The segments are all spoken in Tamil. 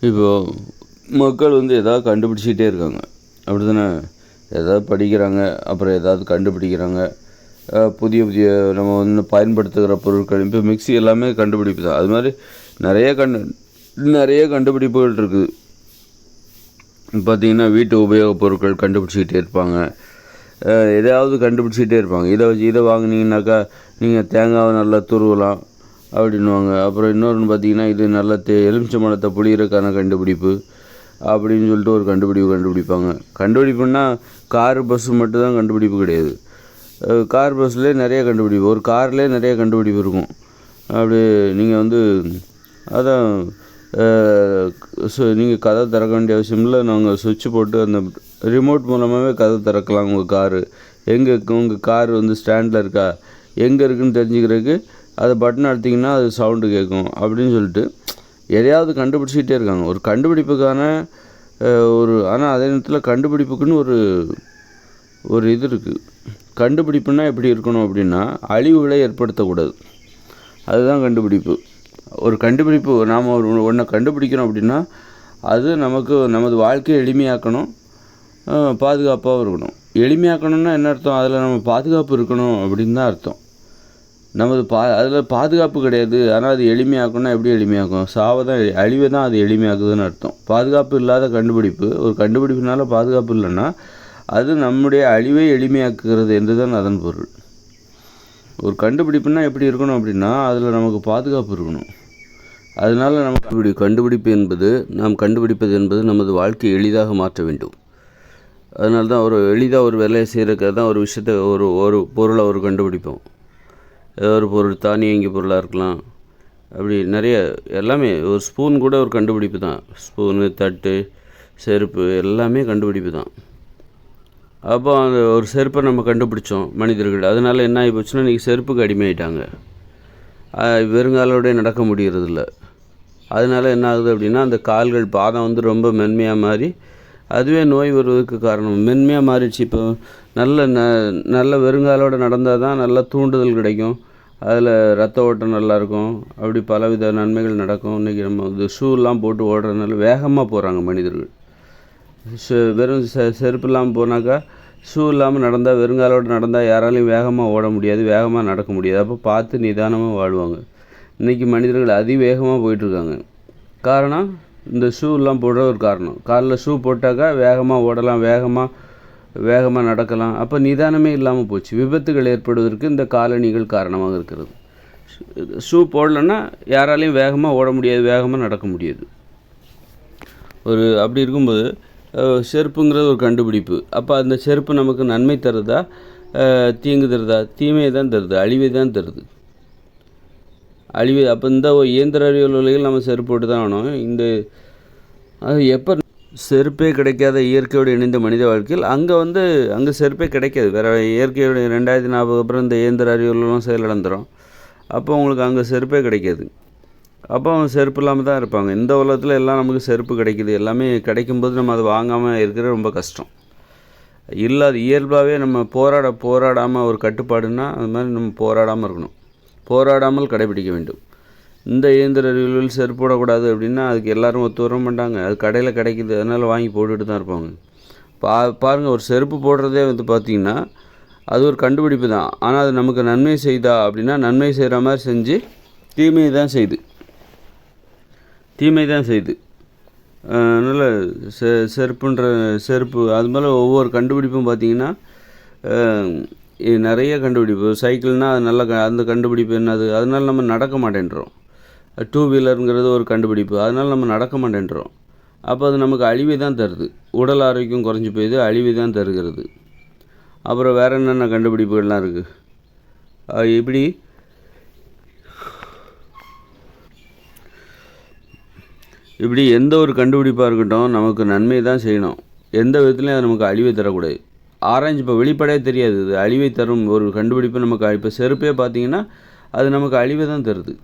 இப்போது மக்கள் வந்து எதாவது கண்டுபிடிச்சிக்கிட்டே இருக்காங்க. அப்படி தானே எதாவது படிக்கிறாங்க அப்புறம் ஏதாவது கண்டுபிடிக்கிறாங்க. புதிய புதிய நம்ம வந்து பயன்படுத்துகிற பொருட்கள் இப்போ மிக்ஸி எல்லாமே கண்டுபிடிப்பு தான். அது மாதிரி நிறைய கண்டு நிறைய கண்டுபிடிப்புகள் இருக்குது. பார்த்தீங்கன்னா வீட்டு உபயோகப் பொருட்கள் கண்டுபிடிச்சிக்கிட்டே இருப்பாங்க. எதையாவது கண்டுபிடிச்சிக்கிட்டே இருப்பாங்க. இதை வச்சு இதை வாங்குனீங்கன்னாக்கா நீங்கள் தேங்காவை நல்லா துருவலாம். அப்படின்னுவாங்க. அப்புறம் இன்னொன்று பார்த்தீங்கன்னா இது நல்ல தே எலுமிச்சை மரத்தை புளியறதுக்கான கண்டுபிடிப்பு அப்படின்னு சொல்லிட்டு ஒரு கண்டுபிடிப்பு கண்டுபிடிப்பாங்க. கண்டுபிடிப்புன்னா காரு பஸ்ஸு மட்டும் தான் கண்டுபிடிப்பு கிடையாது. கார் பஸ்லேயே நிறைய கண்டுபிடிப்பு. ஒரு கார்லேயே நிறைய கண்டுபிடிப்பு இருக்கும். அப்படி நீங்கள் வந்து அதான் நீங்கள் கதை திறக்க வேண்டிய அவசியம் இல்லை. நாங்கள் சுவிட்ச் போட்டு அந்த ரிமோட் மூலமாகவே கதை திறக்கலாம் உங்கள் காரு. எங்கே உங்கள் கார் வந்து ஸ்டாண்டில் இருக்கா? எங்கே இருக்குதுன்னு தெரிஞ்சுக்கிறதுக்கு அதை பட்டன் அழுத்திங்கன்னா அது சவுண்டு கேட்கும் அப்படின்னு சொல்லிட்டு எதையாவது கண்டுபிடிச்சிக்கிட்டே இருக்காங்க. ஒரு கண்டுபிடிப்புக்கான ஒரு ஆனால் அதே நேரத்தில் கண்டுபிடிப்புக்குன்னு ஒரு ஒரு இது இருக்குது கண்டுபிடிப்புன்னா எப்படி இருக்கணும் அப்படின்னா அழிவுகளை ஏற்படுத்தக்கூடாது. அதுதான் கண்டுபிடிப்பு. ஒரு கண்டுபிடிப்பு நாம் ஒரு ஒன்றை கண்டுபிடிக்கிறோம் அப்படின்னா அது நமக்கு நமது வாழ்க்கையை எளிமையாக்கணும் பாதுகாப்பாகவும் இருக்கணும். எளிமையாக்கணும்னா என்ன அர்த்தம்? அதில் நம்ம பாதுகாப்பு இருக்கணும் அப்படின்னு தான் அர்த்தம். நமது பா அதில் பாதுகாப்பு கிடையாது. ஆனால் அது எளிமையாக்குன்னா எப்படி எளிமையாக்கும்? சாவை தான் அழிவை தான் அது எளிமையாக்குதுன்னு அர்த்தம். பாதுகாப்பு இல்லாத கண்டுபிடிப்பு ஒரு கண்டுபிடிப்புனால பாதுகாப்பு இல்லைன்னா அது நம்முடைய அழிவை எளிமையாக்குகிறது என்று தான் அதன் பொருள். ஒரு கண்டுபிடிப்புனா எப்படி இருக்கணும் அப்படின்னா அதில் நமக்கு பாதுகாப்பு இருக்கணும். அதனால நமக்கு கண்டுபிடிப்பு என்பது நாம் கண்டுபிடிப்பது என்பது நமது வாழ்க்கையை எளிதாக மாற்ற வேண்டும். அதனால தான் ஒரு எளிதாக ஒரு வேலையை செய்கிறதுக்காக தான் ஒரு விஷயத்தை ஒரு ஒரு பொருளை ஒரு கண்டுபிடிப்போம். ஏதோ ஒரு பொருள் தானியங்கி பொருளாக இருக்கலாம். அப்படி நிறைய எல்லாமே ஒரு ஸ்பூன் கூட ஒரு கண்டுபிடிப்பு தான். ஸ்பூனு தட்டு செருப்பு எல்லாமே கண்டுபிடிப்பு தான். அப்போ அந்த ஒரு செருப்பை நம்ம கண்டுபிடிச்சோம் மனிதர்கள். அதனால என்ன ஆகி போச்சுன்னா இன்றைக்கி செருப்புக்கு அடிமையாயிட்டாங்க. வெறுங்காலோடய நடக்க முடியறதில்ல. அதனால என்ன ஆகுது அப்படின்னா அந்த கால்கள் பாதம் வந்து ரொம்ப மென்மையாக மாறி அதுவே நோய் வருவதற்கு காரணம். மென்மையாக மாறிடுச்சு இப்போ. நல்ல ந நல்ல வெறுங்காலோடு நடந்தால் தான் நல்ல தூண்டுதல் கிடைக்கும். அதில் ரத்த ஓட்டம் நல்லாயிருக்கும் அப்படி பலவித நன்மைகள் நடக்கும். இன்றைக்கி நம்ம இந்த ஷூலாம் போட்டு ஓடுறதுனால வேகமாக போகிறாங்க மனிதர்கள். செ- வெறும் செ செருப்பு இல்லாமல் போனாக்கா ஷூ இல்லாமல் நடந்தால் வெறுங்காலோடு நடந்தால் யாராலையும் வேகமாக ஓட முடியாது வேகமாக நடக்க முடியாது. அப்போ பார்த்து நிதானமாக வாழ்வாங்க. இன்றைக்கி மனிதர்கள் அதிவேகமாக போயிட்டுருக்காங்க. காரணம் இந்த ஷூலாம் போடுற ஒரு காரணம். காலில் ஷூ போட்டாக்கா வேகமாக ஓடலாம் வேகமாக வேகமாக நடக்கலாம். அப்போ நிதானமே இல்லாமல் போச்சு. விபத்துகள் ஏற்படுவதற்கு இந்த காலணிகள் காரணமாக இருக்கிறது. ஷூ போடலைன்னா யாராலையும் வேகமாக ஓட முடியாது வேகமாக நடக்க முடியாது. ஒரு அப்படி இருக்கும்போது செருப்புங்கிறது ஒரு கண்டுபிடிப்பு. அப்போ அந்த செருப்பு நமக்கு நன்மை தருதா? தீங்கு தருதா? தீமையை தான் தருது அழிவை தான் தருது. அழிவு அப்போ இந்த ஒரு இயந்திர அறிவியல் உலகில் நம்ம செருப்பு போட்டு தான் ஆகணும். இந்த அது எப்போ செருப்பே கிடைக்காத இயற்கையோடு இணைந்த மனித வாழ்க்கையில் அங்கே வந்து அங்கே செருப்பே கிடைக்காது. வேறு இயற்கையோட ரெண்டாயிரத்தி நாற்பது அப்புறம் இந்த இயந்திர அறிவியலும் செயலிழந்துடும் அப்போ அவங்களுக்கு அங்கே செருப்பே கிடைக்காது. அப்போ அவங்க செருப்பு இல்லாமல் தான் இருப்பாங்க. இந்த உலகத்தில் எல்லாம் நமக்கு செருப்பு கிடைக்குது. எல்லாமே கிடைக்கும்போது நம்ம அதை வாங்காமல் இருக்கிறது ரொம்ப கஷ்டம். இல்லாத இயல்பாகவே நம்ம போராட போராடாமல் ஒரு கட்டுப்பாடுன்னா அது மாதிரி நம்ம போராடாமல் இருக்கணும். போராடாமல் கடைபிடிக்க வேண்டும். இந்த இயந்திர அறிவியல் செருப்பு போடக்கூடாது அப்படின்னா அதுக்கு எல்லோரும் ஒத்து வர மாட்டாங்க. அது கடையில் கிடைக்கிது. அதனால் வாங்கி போட்டுட்டு தான் இருப்பாங்க. பா பாருங்கள் ஒரு செருப்பு போடுறதே வந்து பார்த்திங்கன்னா அது ஒரு கண்டுபிடிப்பு தான். ஆனால் அது நமக்கு நன்மை செய்தா அப்படின்னா நன்மை செய்கிற மாதிரி செஞ்சு தீமையை தான் செய்யுது தீமை தான் செய்யுது அதனால் செ செருப்புன்ற செருப்பு அது மேலே ஒவ்வொரு கண்டுபிடிப்பும் பார்த்தீங்கன்னா நிறைய கண்டுபிடிப்பு. சைக்கிள்னால் அது நல்ல க- அந்த கண்டுபிடிப்பு என்னது? அதனால நம்ம நடக்க மாட்டேன்றோம். டூ வீலருங்கிறது ஒரு கண்டுபிடிப்பு. அதனால் நம்ம நடக்க மாட்டேன்றோம். அப்போ அது நமக்கு அழிவை தான் தருது. உடல் ஆரோக்கியம் குறைஞ்சி போயிது அழிவை தான் தருகிறது. அப்புறம் வேறு என்னென்ன கண்டுபிடிப்புகள்லாம் இருக்குது இப்படி. இப்படி எந்த ஒரு கண்டுபிடிப்பாக இருக்கட்டும் நமக்கு நன்மை தான் செய்யணும். எந்த விதத்துலையும் அது நமக்கு அழிவை தரக்கூடாது. ஆராய்ச்சி இப்போ வெளிப்படையே தெரியாது. இது அழிவை தரும் ஒரு கண்டுபிடிப்பு நமக்கு இப்போ செருப்பே பார்த்தீங்கன்னா அது நமக்கு அழிவை தான் தருது.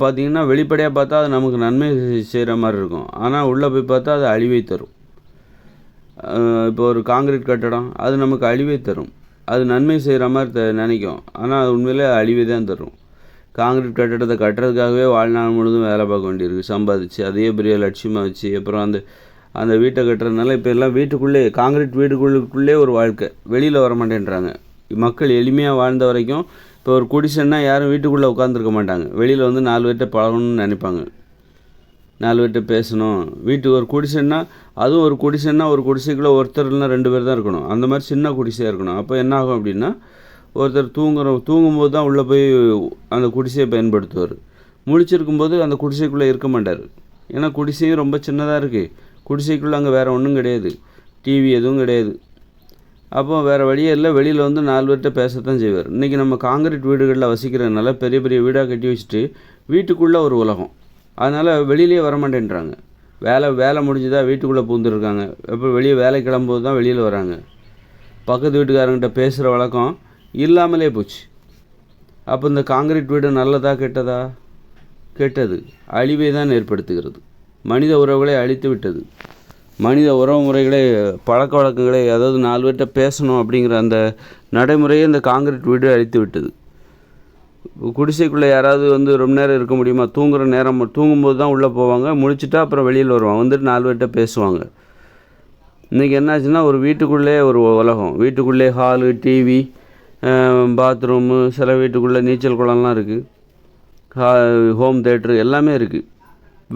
பார்த்தீங்கன்னா வெளிப்படையாக பார்த்தா அது நமக்கு நன்மை செய்கிற மாதிரி இருக்கும். ஆனால் உள்ளே போய் பார்த்தா அது அழிவை தரும். இப்போ ஒரு காங்கிரீட் கட்டடம் அது நமக்கு அழிவை தரும். அது நன்மை செய்கிற மாதிரி த நினைக்கும். ஆனால் அது உண்மையிலே அழிவை தான் தரும். காங்கிரீட் கட்டடத்தை கட்டுறதுக்காகவே வாழ்நாள் முழுதும் வேலை பார்க்க வேண்டியிருக்கு. சம்பாதிச்சு அதே பெரிய லட்சியமாக வச்சு அப்புறம் அந்த அந்த வீட்டை கட்டுறதுனால இப்போ எல்லாம் வீட்டுக்குள்ளே காங்கிரீட் வீடுகளுக்குள்ளே ஒரு வாழ்க்கை. வெளியில் வர மாட்டேன்றாங்க மக்கள் எளிமையாக வாழ்ந்த வரைக்கும் இப்போ ஒரு குடிசைன்னா யாரும் வீட்டுக்குள்ளே உட்காந்துருக்க மாட்டாங்க. வெளியில் வந்து நாலு பேர்கிட்ட பழகணும்னு நினைப்பாங்க. நாலு பேர்கிட்ட பேசணும். வீட்டுக்கு ஒரு குடிசைன்னா அதுவும் ஒரு குடிசைன்னா ஒரு குடிசைக்குள்ளே ஒருத்தர் இல்லைனா ரெண்டு பேர் தான் இருக்கணும். அந்த மாதிரி சின்ன குடிசையாக இருக்கணும். அப்போ என்ன ஆகும் அப்படின்னா ஒருத்தர் தூங்குற தூங்கும்போது தான் உள்ளே போய் அந்த குடிசையை பயன்படுத்துவார். முழிச்சிருக்கும்போது அந்த குடிசைக்குள்ளே இருக்க மாட்டார். ஏன்னா குடிசையும் ரொம்ப சின்னதாக இருக்குது குடிசைக்குள்ளே அங்கே வேறு ஒன்றும் கிடையாது. டிவி எதுவும் கிடையாது. அப்போ வேறு வழியே இல்லை. வெளியில் வந்து நாலு பேர்கிட்ட பேசத்தான் செய்வார். இன்றைக்கி நம்ம காங்கிரீட் வீடுகளில் வசிக்கிறதுனால பெரிய பெரிய வீடாக கட்டி வச்சுட்டு வீட்டுக்குள்ளே ஒரு உலகம். அதனால் வெளியிலே வரமாட்டேன்றாங்க. வேலை வேலை முடிஞ்சுதா வீட்டுக்குள்ளே பூந்துருக்காங்க. எப்போ வெளியே வேலை கிளம்பும்போது தான் வெளியில் வராங்க. பக்கத்து வீட்டுக்காரங்கிட்ட பேசுகிற வழக்கம் இல்லாமலே போச்சு. அப்போ இந்த காங்கிரீட் வீடு நல்லதா கெட்டதா? கெட்டது. அழிவை தான் ஏற்படுத்துகிறது. மனித உறவுகளை அழித்து விட்டது. மனித உறவு முறைகளை பழக்க வழக்கங்களை அதாவது நாலு பேர்கிட்ட பேசணும் அப்படிங்கிற அந்த நடைமுறையை இந்த காங்கிரீட் வீடு அழித்து விட்டது. குடிசைக்குள்ளே யாராவது வந்து ரொம்ப நேரம் இருக்க முடியுமா? தூங்குற நேரம் தூங்கும்போது தான் உள்ளே போவாங்க. முழிச்சிட்டா அப்புறம் வெளியில் வருவாங்க. வந்துட்டு நாலு பேர்கிட்ட பேசுவாங்க. இன்றைக்கி என்னாச்சுன்னா ஒரு வீட்டுக்குள்ளே ஒரு உலகம். வீட்டுக்குள்ளே ஹாலு டிவி பாத்ரூமு சில வீட்டுக்குள்ளே நீச்சல் குளம்லாம் இருக்குது ஹா ஹோம் தேட்ரு எல்லாமே இருக்குது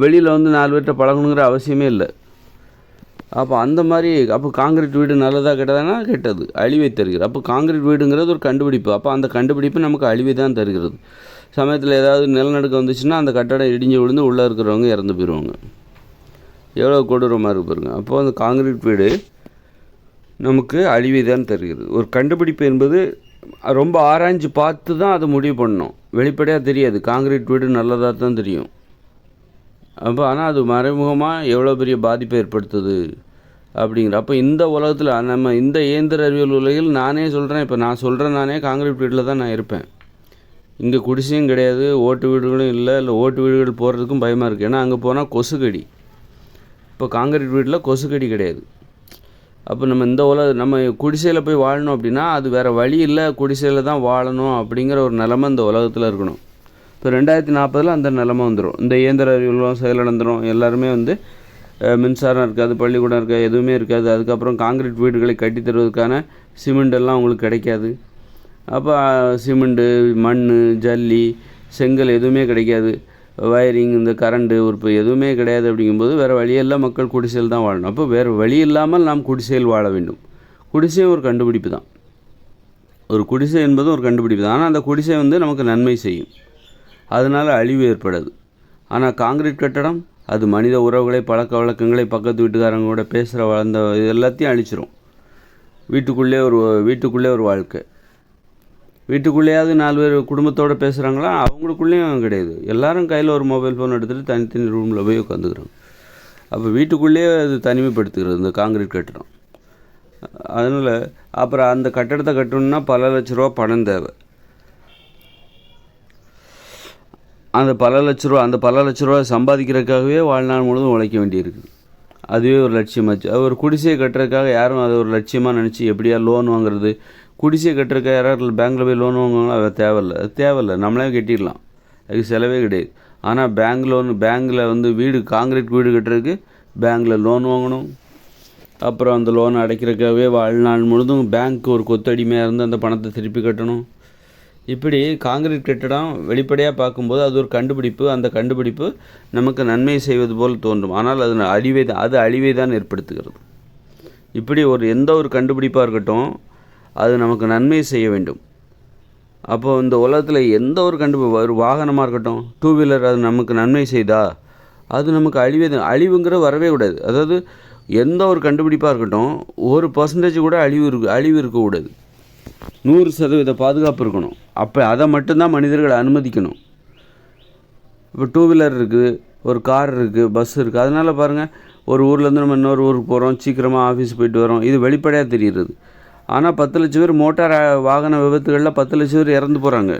வெளியில் வந்து நாலு பேர்கிட்ட பழகணுங்கிற அவசியமே இல்லை. அப்போ அந்த மாதிரி அப்போ காங்கிரீட் வீடு நல்லதாக கெட்டதானா? கெட்டது. அழிவை தருகிறது. அப்போ காங்கிரீட் வீடுங்கிறது ஒரு கண்டுபிடிப்பு. அப்போ அந்த கண்டுபிடிப்பு நமக்கு அழிவை தான் தருகிறது. சமயத்தில் ஏதாவது நிலநடுக்கம் வந்துச்சுன்னா அந்த கட்டடம் இடிஞ்சு விழுந்து உள்ளே இருக்கிறவங்க இறந்து போயிடுவாங்க எவ்வளோ கொடூரமாக இருக்கு பாருங்க. அப்போது அந்த காங்கிரீட் வீடு நமக்கு அழிவை தான் தருகிறது. ஒரு கண்டுபிடிப்பு என்பது ரொம்ப ஆராய்ஞ்சு பார்த்து தான் அதை முடிவு பண்ணணும். வெளிப்படையாக தெரியாது. காங்கிரீட் வீடு நல்லதாக தான் தெரியும். அப்போ ஆனால் அது மறைமுகமாக எவ்வளோ பெரிய பாதிப்பை ஏற்படுத்துது அப்படிங்கிற அப்போ இந்த உலகத்தில் நம்ம இந்த இயந்திர அறிவியல் உலகில் நானே சொல்கிறேன் இப்போ நான் சொல்கிறேன் நானே காங்கிரீட் வீட்டில் தான் நான் இருப்பேன். இங்கே குடிசையும் கிடையாது ஓட்டு வீடுகளும் இல்லை இல்லை ஓட்டு வீடுகள் போகிறதுக்கும் பயமாக இருக்குது ஏன்னா அங்கே போனால் கொசுக்கடி. இப்போ காங்கிரீட் வீட்டில் கொசுக்கடி கிடையாது. அப்போ நம்ம இந்த உலக நம்ம குடிசையில் போய் வாழணும் அப்படின்னா அது வேறு வழி இல்லை. குடிசையில் தான் வாழணும் அப்படிங்கிற ஒரு நிலமை இந்த உலகத்தில் இருக்கணும். இப்போ ரெண்டாயிரத்தி நாற்பதில் அந்த நிலமை வந்துடும் இந்த இயந்திர அறிவியலும் செயலிழந்துடும் எல்லாருமே வந்து மின்சாரம் இருக்காது பள்ளிக்கூடம் இருக்காது எதுவுமே இருக்காது. அதுக்கப்புறம் காங்கிரீட் வீடுகளை கட்டி தருவதற்கான சிமெண்ட் எல்லாம் உங்களுக்கு கிடைக்காது. அப்போ சிமெண்ட்டு மண் ஜல்லி செங்கல் எதுவுமே கிடைக்காது. வயரிங் இந்த கரண்ட்டு உறுப்பு எதுவுமே கிடையாது அப்படிங்கும்போது வேறு வழியெல்லாம் மக்கள் குடிசையில் தான் வாழணும். அப்போ வேறு வழி இல்லாமல் நாம் குடிசையில் வாழ வேண்டும். குடிசையும் ஒரு கண்டுபிடிப்பு தான். ஒரு குடிசை என்பது ஒரு கண்டுபிடிப்பு தான். ஆனால் அந்த குடிசை வந்து நமக்கு நன்மை செய்யும். அதனால் அழிவு ஏற்படாது. ஆனால் காங்கிரீட் கட்டடம் அது மனித உறவுகளை பழக்க வழக்கங்களை பக்கத்து வீட்டுக்காரங்க கூட பேசுகிற வளர்ந்த இது எல்லாத்தையும் அழிச்சிரும். வீட்டுக்குள்ளே ஒரு வீட்டுக்குள்ளே ஒரு வாழ்க்கை. வீட்டுக்குள்ளேயாவது நாலு பேர் குடும்பத்தோடு பேசுகிறாங்களா அவங்களுக்குள்ளேயும் கிடையாது. எல்லாரும் கையில் ஒரு மொபைல் ஃபோன் எடுத்துகிட்டு தனித்தனி ரூமில் போய் உட்காந்துக்கிறாங்க அப்போ வீட்டுக்குள்ளேயே அது தனிமைப்படுத்துகிறது இந்த காங்கிரீட் கட்டடம். அதனால் அப்புறம் அந்த கட்டடத்தை கட்டணுன்னா பல லட்ச ரூபா பணம் தேவை. அந்த பல லட்ச ரூபா அந்த பல லட்ச ரூபா சம்பாதிக்கிறதுக்காகவே வாழ்நாள் முழுவதும் உழைக்க வேண்டியிருக்குது. அதுவே ஒரு லட்சியமாச்சு அது ஒரு குடிசையை கட்டுறதுக்காக யாரும் அதை ஒரு லட்சியமாக நினச்சி எப்படியா லோன் வாங்குறது? குடிசையை கட்டுறதுக்காக யாராவது பேங்க்கில் போய் லோன் வாங்குவாங்களோ? அது தேவையில்லை. அது தேவையில்ல. நம்மளே கட்டிடலாம். அதுக்கு செலவே கிடையாது. ஆனால் பேங்க் லோன் பேங்க்கில் வந்து வீடு காங்கிரீட் வீடு கட்டுறதுக்கு பேங்க்கில் லோன் வாங்கணும். அப்புறம் அந்த லோன் அடைக்கிறதுக்காகவே வாழ்நாள் முழுதும் பேங்க் ஒரு கொத்தடிமையாக இருந்து அந்த பணத்தை திருப்பி கட்டணும். இப்படி காங்கிரீட் கட்டிடம் வெளிப்படையாக பார்க்கும்போது அது ஒரு கண்டுபிடிப்பு. அந்த கண்டுபிடிப்பு நமக்கு நன்மை செய்வது போல் தோன்றும். ஆனால் அது அழிவை தான் அது அழிவை தான் ஏற்படுத்துகிறது. இப்படி ஒரு எந்த ஒரு கண்டுபிடிப்பாக இருக்கட்டும் அது நமக்கு நன்மை செய்ய வேண்டும். அப்போது இந்த உலகத்தில் எந்த ஒரு கண்டு ஒரு வாகனமாக இருக்கட்டும் டூ வீலர் அது நமக்கு நன்மை செய்தா அது நமக்கு அழிவே அழிவுங்கிற வரவே கூடாது. அதாவது எந்த ஒரு கண்டுபிடிப்பாக இருக்கட்டும் ஒரு பர்சன்டேஜ் கூட அழிவு இருக்கு அழிவு இருக்கக்கூடாது. நூறு சதவீத பாதுகாப்பு இருக்கணும். அப்போ அதை மட்டும்தான் மனிதர்கள் அனுமதிக்கணும். இப்போ டூ வீலர் இருக்குது ஒரு கார் இருக்குது பஸ் இருக்குது அதனால் பாருங்கள் ஒரு ஊர்லேருந்து நம்ம இன்னொரு ஊருக்கு போகிறோம் சீக்கிரமாக ஆஃபீஸ் போயிட்டு வரோம் இது வெளிப்படையாக தெரிகிறது ஆனால் பத்து லட்சம் பேர் மோட்டார் வாகன விபத்துகளில் பத்து லட்சம் பேர் இறந்து போகிறாங்க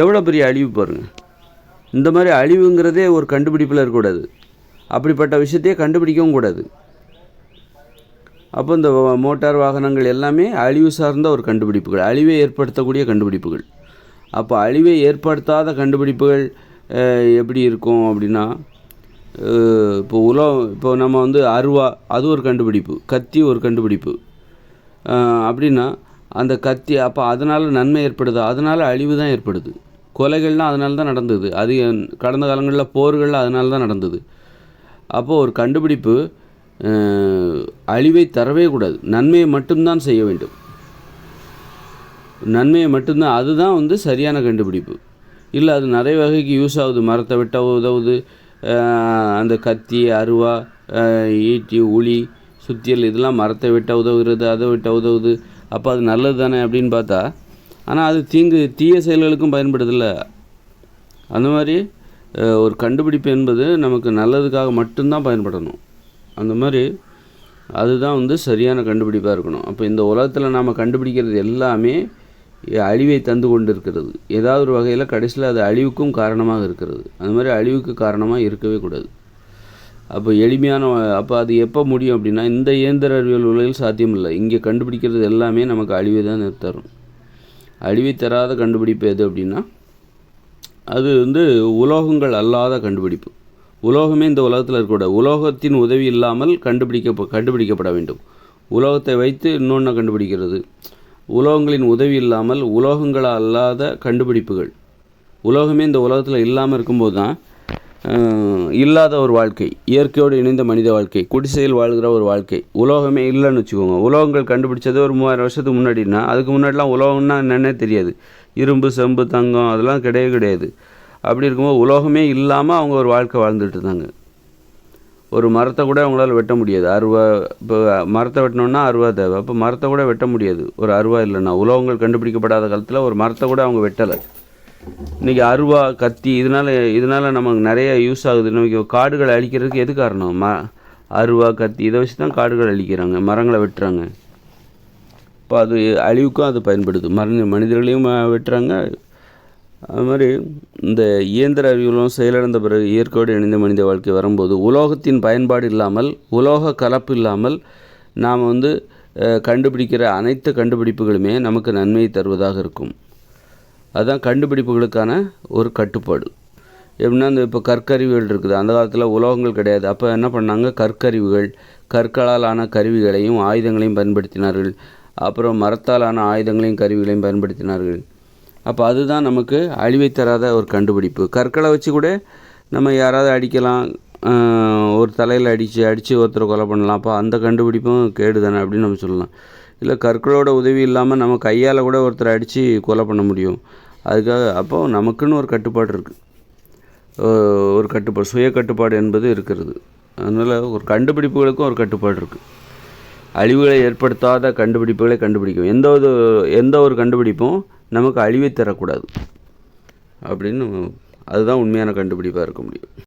எவ்வளோ பெரிய அழிவு பாருங்கள் இந்த மாதிரி அழிவுங்கிறதே ஒரு கண்டுபிடிப்பில் இருக்கக்கூடாது. அப்படிப்பட்ட விஷயத்தையே கண்டுபிடிக்கவும் கூடாது. அப்போ இந்த மோட்டார் வாகனங்கள் எல்லாமே அழிவு சார்ந்த ஒரு கண்டுபிடிப்புகள் அழிவை ஏற்படுத்தக்கூடிய கண்டுபிடிப்புகள். அப்போ அழிவை ஏற்படுத்தாத கண்டுபிடிப்புகள் எப்படி இருக்கும் அப்படின்னா இப்போ உலகம் இப்போ நம்ம வந்து அருவா அது ஒரு கண்டுபிடிப்பு கத்தி ஒரு கண்டுபிடிப்பு. அப்படின்னா அந்த கத்தி அப்போ அதனால் நன்மை ஏற்படுது? அதனால் அழிவு தான் ஏற்படுது. கொலைகள்லாம் அதனால தான் நடந்தது. அது கடந்த காலங்களில் போர்கள் அதனால தான் நடந்தது. அப்போது ஒரு கண்டுபிடிப்பு அழிவை தரவே கூடாது. நன்மையை மட்டும்தான் செய்ய வேண்டும். நன்மையை மட்டும்தான் அதுதான் வந்து சரியான கண்டுபிடிப்பு. இல்லை அது நிறைய வகைக்கு யூஸ் ஆகுது. மரத்தை வெட்ட உதவுது. அந்த கத்தி அருவா ஈட்டி உளி சுத்தியல் இதெல்லாம் மரத்தை வெட்ட உதவுகிறது அதை வெட்ட உதவுது. அப்போ அது நல்லது தானே அப்படின்னு பார்த்தா ஆனால் அது தீங்கு தீய செயல்களுக்கும் பயன்படுதில்ல அந்த மாதிரி ஒரு கண்டுபிடிப்பு என்பது நமக்கு நல்லதுக்காக மட்டும்தான் பயன்படணும். அந்த மாதிரி அதுதான் வந்து சரியான கண்டுபிடிப்பாக இருக்கணும். அப்போ இந்த உலகத்தில் நாம் கண்டுபிடிக்கிறது எல்லாமே அழிவை தந்து கொண்டு இருக்கிறது ஏதாவது ஒரு வகையில் கடைசியில் அது அழிவுக்கும் காரணமாக இருக்கிறது. அந்த மாதிரி அழிவுக்கு காரணமாக இருக்கவே கூடாது. அப்போ எளிமையான அப்போ அது எப்போ முடியும் அப்படின்னா இந்த இயந்திர அறிவியல் உலகில் சாத்தியமில்லை. இங்கே கண்டுபிடிக்கிறது எல்லாமே நமக்கு அழிவை தான் தரும். அழிவை தராத கண்டுபிடிப்பு எது அப்படின்னா அது வந்து உலோகங்கள் அல்லாத கண்டுபிடிப்பு. உலோகமே இந்த உலகத்தில் இருக்கக்கூடாது. உலோகத்தின் உதவி இல்லாமல் கண்டுபிடிக்க கண்டுபிடிக்கப்பட வேண்டும். உலோகத்தை வைத்து இன்னொன்று கண்டுபிடிக்கிறது? உலோகங்களின் உதவி இல்லாமல் உலோகங்களால் அல்லாத கண்டுபிடிப்புகள். உலோகமே இந்த உலகத்தில் இல்லாமல் இருக்கும்போது தான் இல்லாத ஒரு வாழ்க்கை இயற்கையோடு இணைந்த மனித வாழ்க்கை குடிசையில் வாழ்கிற ஒரு வாழ்க்கை உலோகமே இல்லைன்னு வச்சுக்கோங்க. உலோகங்கள் கண்டுபிடிச்சது ஒரு மூவாயிரம் வருஷத்துக்கு முன்னாடினா அதுக்கு முன்னாடிலாம் உலோகம்னா என்னென்னே தெரியாது. இரும்பு செம்பு தங்கம் அதெல்லாம் கிடையவே கிடையாது. அப்படி இருக்கும்போது உலோகமே இல்லாமல் அவங்க ஒரு வாழ்க்கை வாழ்ந்துட்டு இருந்தாங்க. ஒரு மரத்தை கூட அவங்களால வெட்ட முடியாது. அருவா இப்போ மரத்தை வெட்டணுன்னா அருவா தேவை. அப்போ மரத்தை கூட வெட்ட முடியாது. ஒரு அருவா இல்லைன்னா. உலோகங்கள் கண்டுபிடிக்கப்படாத காலத்தில் ஒரு மரத்தை கூட அவங்க வெட்டலை. இன்றைக்கி அருவா கத்தி இதனால் இதனால் நமக்கு நிறைய யூஸ் ஆகுது. இன்னைக்கு காடுகளை அழிக்கிறதுக்கு எது காரணம்? ம அருவா கத்தி இதை வச்சு தான் காடுகள் அழிக்கிறாங்க. மரங்களை வெட்டுறாங்க. இப்போ அது அழிவுக்கும் அது பயன்படுது. மர மனிதர்களையும் வெட்டுறாங்க. அது மாதிரி இந்த இயந்திர அறிவியலும் செயலிழந்த பிறகு இயற்கையோடு இணைந்த மனித வாழ்க்கை வரும்போது உலோகத்தின் பயன்பாடு இல்லாமல் உலோக கலப்பு இல்லாமல் நாம் வந்து கண்டுபிடிக்கிற அனைத்து கண்டுபிடிப்புகளுமே நமக்கு நன்மையை தருவதாக இருக்கும். அதுதான் கண்டுபிடிப்புகளுக்கான ஒரு கட்டுப்பாடு. எப்படின்னா இந்த இப்போ கற்கருவிகள் இருக்குது. அந்த காலத்தில் உலோகங்கள் கிடையாது. அப்போ என்ன பண்ணாங்க? கற்கருவிகள் கற்களால் ஆன கருவிகளையும் ஆயுதங்களையும் பயன்படுத்தினார்கள். அப்புறம் மரத்தாலான ஆயுதங்களையும் கருவிகளையும் பயன்படுத்தினார்கள். அப்போ அதுதான் நமக்கு அழிவை தராத ஒரு கண்டுபிடிப்பு. கற்களை வச்சு கூட நம்ம யாராவது அடிக்கலாம் ஒரு தலையில் அடித்து அடித்து ஒருத்தரை கொலை பண்ணலாம். அப்போ அந்த கண்டுபிடிப்பும் கேடு தானே அப்படின்னு நம்ம சொல்லலாம். இல்லை கற்களோட உதவி இல்லாமல் நம்ம கையால் கூட ஒருத்தரை அடித்து கொலை பண்ண முடியும். அதுக்காக அப்போது நமக்குன்னு ஒரு கட்டுப்பாடு இருக்குது ஒரு கட்டுப்பாடு சுய கட்டுப்பாடு என்பது இருக்கிறது. அதனால் ஒரு கண்டுபிடிப்புகளுக்கும் ஒரு கட்டுப்பாடு இருக்குது அழிவுகளை ஏற்படுத்தாத கண்டுபிடிப்புகளை கண்டுபிடிக்கும். எந்த ஒரு எந்த ஒரு கண்டுபிடிப்பும் நமக்கு அழிவை தரக்கூடாது. அப்படின்னு அதுதான் உண்மையான கண்டுபிடிப்பாக இருக்க முடியும்.